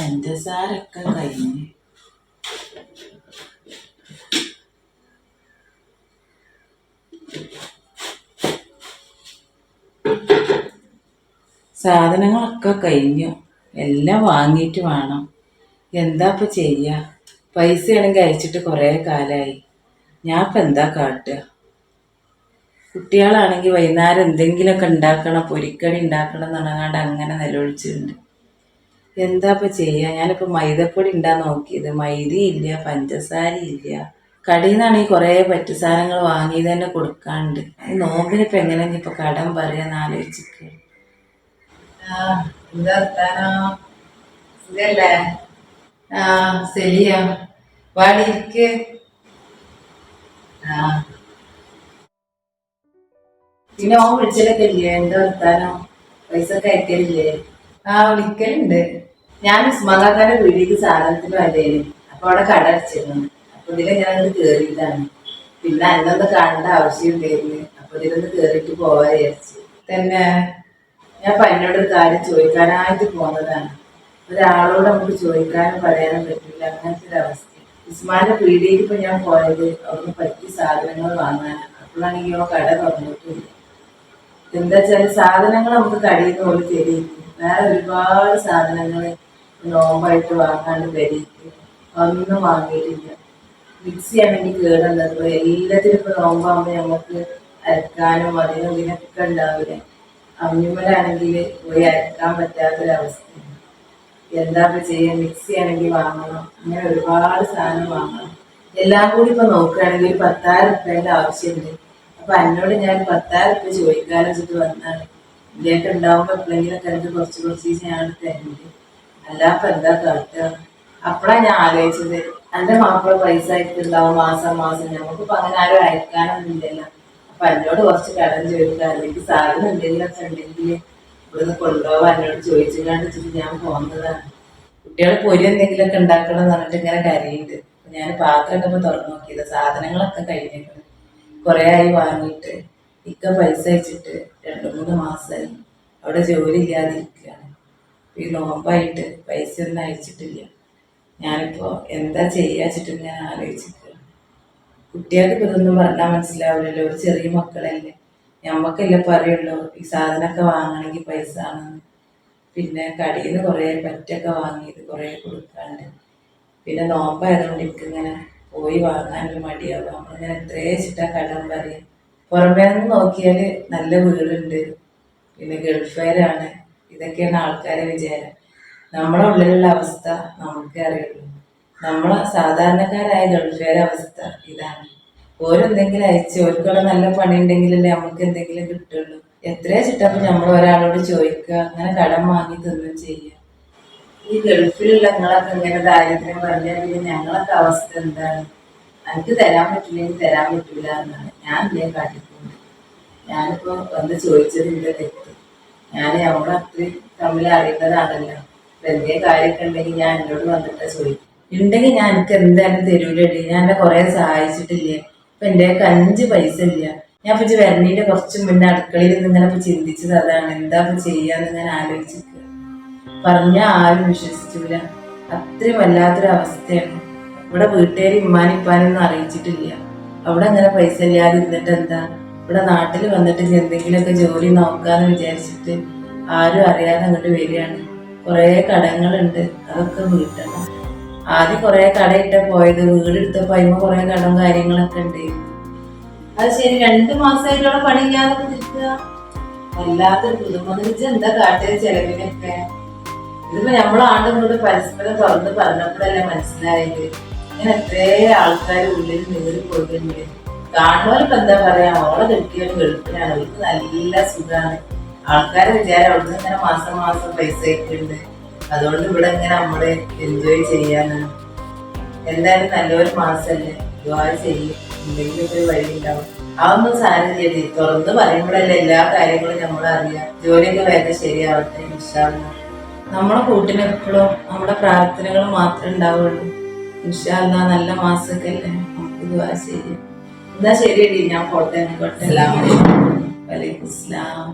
പഞ്ചസാരൊക്കെ കഴിഞ്ഞ്. സാധനങ്ങളൊക്കെ കഴിഞ്ഞു. എല്ലാം വാങ്ങിയിട്ട് വേണം. എന്താ ഇപ്പം ചെയ്യുക പൈസയാണെങ്കിൽ അയച്ചിട്ട് കുറേ കാലമായി ഞാൻ ഇപ്പം എന്താ കാട്ടുക? കുട്ടികളാണെങ്കിൽ വൈകുന്നേരം എന്തെങ്കിലുമൊക്കെ ഉണ്ടാക്കണം പൊരിക്കടി ഉണ്ടാക്കണം എന്നുള്ളതാണ്ട് അങ്ങനെ നിലവിളിച്ചിട്ടുണ്ട്. എന്താ ഇപ്പം ചെയ്യുക ഞാനിപ്പോൾ മൈദപ്പൊടി ഉണ്ടാ നോക്കിയത്. മൈദയില്ല പഞ്ചസാരയില്ല കടയിൽ നിന്നാണെങ്കിൽ കുറേ പറ്റുസാധനങ്ങൾ വാങ്ങി തന്നെ കൊടുക്കാണ്ട്. ഈ നോമ്പിനിപ്പോൾ എങ്ങനെ ഇപ്പൊ കടം പറയാന്ന് ആലോചിച്ചിട്ട് ആ ശരിയാ വാടിയിരിക്ക് ആ പിന്നെ ഓൻ വിളിച്ചതൊക്കെ ഇല്ലേ? എന്താ വർത്താനോ? പൈസ ഒക്കെ അയക്കലില്ലേ? ആ വിളിക്കലുണ്ട്. ഞാൻ ഉസ്മാക്കാന്റെ വീട്ടിലേക്ക് സാധനത്തിന് വന്നേന്. അപ്പൊ അവിടെ കട അടച്ചിരുന്നു അപ്പൊ ഇതിലെ അങ്ങോട്ട് കേറിയതാണ്. പിന്നെ അന്നൊന്ന് കാണേണ്ട ആവശ്യം ഉണ്ടായിരുന്നു അപ്പൊ ഇതിലൊന്ന് കേറിയിട്ട് പോവാ വിചാരിച്ചു. തന്നെ ഞാൻ പന്നോട് ഒരു കാര്യം ചോദിക്കാനായിട്ട് പോന്നതാണ്. ഒരാളോട് നമുക്ക് ചോദിക്കാനും പറയാനും പറ്റില്ല. അങ്ങനത്തെ ഒരു അവസ്ഥ. ഉസ്മാന്റെ പീടികയ്ക്ക് ഇപ്പൊ ഞാൻ പോയത് അവിടുന്ന് പറ്റിയ സാധനങ്ങൾ വാങ്ങാൻ. അപ്പോഴാണെങ്കിൽ ആ കട തുറന്നിട്ടില്ല എന്താ വെച്ചാൽ സാധനങ്ങൾ നമുക്ക് കടയിൽ നിന്ന് ഓടി തരും. വേറെ ഒരുപാട് സാധനങ്ങൾ നോമ്പായിട്ട് വാങ്ങാണ്ട് തരിക്കും ഒന്നും വാങ്ങിയിട്ടില്ല. മിക്സി ആണെങ്കിൽ കേടുന്നത് എല്ലാത്തിനും ഇപ്പൊ നോമ്പാകുമ്പോൾ നമുക്ക് അരക്കാനും അതിനും ഇതിനൊക്കെ ഉണ്ടാവില്ല? അമ്മിമലാണെങ്കിൽ പോയി അരക്കാൻ പറ്റാത്തൊരവസ്ഥയാണ്. എന്താ ഇപ്പൊ ചെയ്യാൻ മിക്സി ആണെങ്കിൽ വാങ്ങണം. അങ്ങനെ ഒരുപാട് സാധനം വാങ്ങണം. എല്ലാം കൂടി ഇപ്പൊ നോക്കുകയാണെങ്കിൽ ഒരു പത്തായിരം റുപ്യന്റെ ആവശ്യമുണ്ട് അപ്പൊ എന്നോട് ഞാൻ പത്തായിരം റുപ്യ ചോദിക്കാനും വെച്ചിട്ട് വന്നാണ്. ഇതിലേക്ക് ഉണ്ടാവുമ്പോ എപ്പോഴെങ്കിലൊക്കെ എനിക്ക് കുറച്ച് കുറച്ച് ഞാൻ തരുന്നുണ്ട് അല്ലാപ്പൊ എന്താ കാട്ടുക അപ്പഴാ ഞാൻ ആലോചിച്ചത്. എന്റെ മാപ്പിള പൈസ അയക്കുണ്ടാവും മാസം മാസം. നമുക്കിപ്പോ അങ്ങനെ ആരും അയക്കാനൊന്നും ഇല്ലല്ലോ അപ്പൊ എന്നോട് കുറച്ച് കടം ചോദിക്കുക അല്ലെങ്കിൽ സാധനം എന്തെങ്കിലുമൊക്കെ ഉണ്ടെങ്കിൽ ഇവിടുന്ന് കൊണ്ടുപോകാൻ എന്നോട് ചോദിച്ചിട്ടാണ്ട് വെച്ചിട്ട് ഞാൻ പോകുന്നതാണ് കുട്ടികൾ പൊരി എന്തെങ്കിലുമൊക്കെ ഉണ്ടാക്കണം എന്ന് പറഞ്ഞിട്ട് ഇങ്ങനെ കരയുണ്ട് ഞാൻ പാത്രമൊക്കെ ഇപ്പൊ തുറന്നു നോക്കിയത്. സാധനങ്ങളൊക്കെ കഴിഞ്ഞിട്ടുണ്ട് കുറെ ആയി വാങ്ങിയിട്ട് ഇക്ക പൈസ അയച്ചിട്ട് രണ്ട് മൂന്ന് മാസമായി അവിടെ ജോലി ഇല്ലാതിരിക്കുകയാണ് ഈ നോമ്പായിട്ട് പൈസ ഒന്നും അയച്ചിട്ടില്ല. ഞാനിപ്പോ എന്താ ചെയ്യാച്ചിട്ട് ഞാൻ ആലോചിച്ചിട്ടില്ല കുട്ടികൾക്ക് ഇപ്പൊ ഇതൊന്നും പറഞ്ഞാൽ മനസ്സിലാവില്ലല്ലോ ഒരു ചെറിയ മക്കളല്ലേ. ഞമ്മക്കല്ലേ പറയുള്ളൂ ഈ സാധനമൊക്കെ വാങ്ങണമെങ്കിൽ പൈസ ആണെന്ന്. പിന്നെ കടയിൽ നിന്ന് കുറേ പറ്റൊക്കെ വാങ്ങിയത് കുറേ കൊടുക്കാണ്ട്. പിന്നെ നോമ്പായതുകൊണ്ട് എനിക്കിങ്ങനെ പോയി വാങ്ങാനൊരു മടിയാവും. നമ്മളിങ്ങനെ എത്രയേ ചിട്ടാ കടം പറയും പുറമേ നിന്ന് നോക്കിയാൽ നല്ല വീടുണ്ട്. പിന്നെ ഗൾഫുകാരാണ്. ഇതൊക്കെയാണ് ആൾക്കാരെ വിചാരം. നമ്മളെ ഉള്ളിലുള്ള അവസ്ഥ നമുക്കേ അറിയുള്ളൂ. നമ്മളെ സാധാരണക്കാരായ ഗൾഫുകാരെ അവസ്ഥ ഇതാണ്. ഓരെന്തെങ്കിലും അയച്ച് ഓർക്കുള്ള നല്ല പണി ഉണ്ടെങ്കിലല്ലേ നമുക്ക് എന്തെങ്കിലും കിട്ടുള്ളൂ. എത്രയാ ചിട്ടപ്പം നമ്മൾ ഒരാളോട് ചോദിക്കുക അങ്ങനെ കടം വാങ്ങി തിന്നും ചെയ്യുക. ഈ ഗൾഫിലുള്ള നിങ്ങളൊക്കെ ഇങ്ങനെ ദാരിദ്ര്യം പറഞ്ഞാൽ ഞങ്ങളൊക്കെ അവസ്ഥ എന്താണ്? എനിക്ക് തരാൻ പറ്റില്ലെങ്കിൽ തരാൻ പറ്റില്ല എന്നാണ്. ഞാൻ ഇതേ കാട്ടിക്കൊണ്ട് ഞാനിപ്പോ വന്ന് ചോദിച്ചത് എന്റെ തെറ്റ്. ഞാൻ അവളെ അത്രയും തമ്മിൽ അറിയുന്നതാണല്ലോ. വലിയ കാര്യമൊക്കെ ഉണ്ടെങ്കിൽ ഞാൻ എന്നോട് വന്നിട്ട് ചോദിക്കും. ഉണ്ടെങ്കിൽ ഞാൻ എനിക്ക് എന്തായാലും തരൂലടി. ഞാൻ എന്നെ കുറെ സഹായിച്ചിട്ടില്ലേ? ഇപ്പൊ എന്റെ അഞ്ച് പൈസ ഇല്ല. ഞാൻ ഇപ്പൊ വരണീന്റെ കുറച്ച് മുന്നേ അടുക്കളയിൽ നിന്ന് ഇങ്ങനെ ഇപ്പൊ ചിന്തിച്ചത് അതാണ്. എന്താ ഇപ്പൊ ചെയ്യാന്ന് ഞാൻ ആലോചിച്ചിട്ട് പറഞ്ഞ ആരും വിശ്വസിച്ചില്ല അത്രയും വല്ലാത്തൊരു അവസ്ഥയാണ് ഇവിടെ വീട്ടുകാർ ഇമ്മാനിപ്പാനൊന്നും അറിയിച്ചിട്ടില്ല. അവിടെ അങ്ങനെ പൈസ ഇല്ലാതിരുന്നിട്ട് എന്താ? ഇവിടെ നാട്ടിൽ വന്നിട്ട് എന്തെങ്കിലുമൊക്കെ ജോലി നോക്കാന്ന് വിചാരിച്ചിട്ട് ആരും അറിയാതെ അങ്ങോട്ട് വരികയാണ്. കുറേ കടങ്ങളുണ്ട് അതൊക്കെ വീട്ടണം. ആദ്യം കുറേ കടയിട്ട പോയത്. വീടെടുത്തപ്പോൾ അതിന് കുറേ കടം കാര്യങ്ങളൊക്കെ ഉണ്ട്. അത് ശരി രണ്ടു മാസമായിട്ടുള്ള പണിയില്ലാതെ നിൽക്കുക വല്ലാത്തൊരു പുതുമുതലിച്ച് എന്താ കാട്ടിയ ചെലവിനൊക്കെ? ഇതിപ്പോ നമ്മൾ ആണ്ടും കൂടെ പരസ്പരം തുറന്ന് പറഞ്ഞപ്പോഴല്ലേ മനസ്സിലായത്. ഇങ്ങനെ എത്രയോ ആൾക്കാർ ഉള്ളിൽ നീറി പോയിട്ടുണ്ട് കാണുന്നവർക്ക് എന്താ പറയാ ഓളെ കിട്ടിയൊരു വെളുപ്പിനാണ് അവർക്ക് നല്ല സുഖമാണ് ആൾക്കാരെ വിചാരം അവിടുന്ന് ഇങ്ങനെ മാസം മാസം പൈസ അയക്കുന്നുണ്ട്. അതുകൊണ്ട് ഇവിടെ ഇങ്ങനെ നമ്മൾ എൻജോയ് ചെയ്യാനാണ്. എന്തായാലും നല്ലൊരു മാസല്ലേ? ദ്വാര ചെയ്യും. എന്തെങ്കിലും ഒരു വഴി ഉണ്ടാവും. അതൊന്നും സാധനം ചെയ്തി തുറന്ന് പറയുമ്പോഴല്ലേ എല്ലാ കാര്യങ്ങളും നമ്മൾ അറിയാം. ജോലിയൊക്കെ വേഗം ശരിയാവട്ടെ ഇൻഷാല്ല നമ്മളെ കൂട്ടിന് എപ്പോഴും നമ്മുടെ പ്രാർത്ഥനകൾ മാത്രമേ ഉണ്ടാവുള്ളൂ. ഇൻഷാല്ല നല്ല മാസമൊക്കെ അല്ലേ? നമുക്ക് ദ്വാര ചെയ്യും. എന്നാ ശരിയടി ഞാൻ പോട്ടെ കൊട്ടെല്ലാം വലൈക്കും അസ്സലാം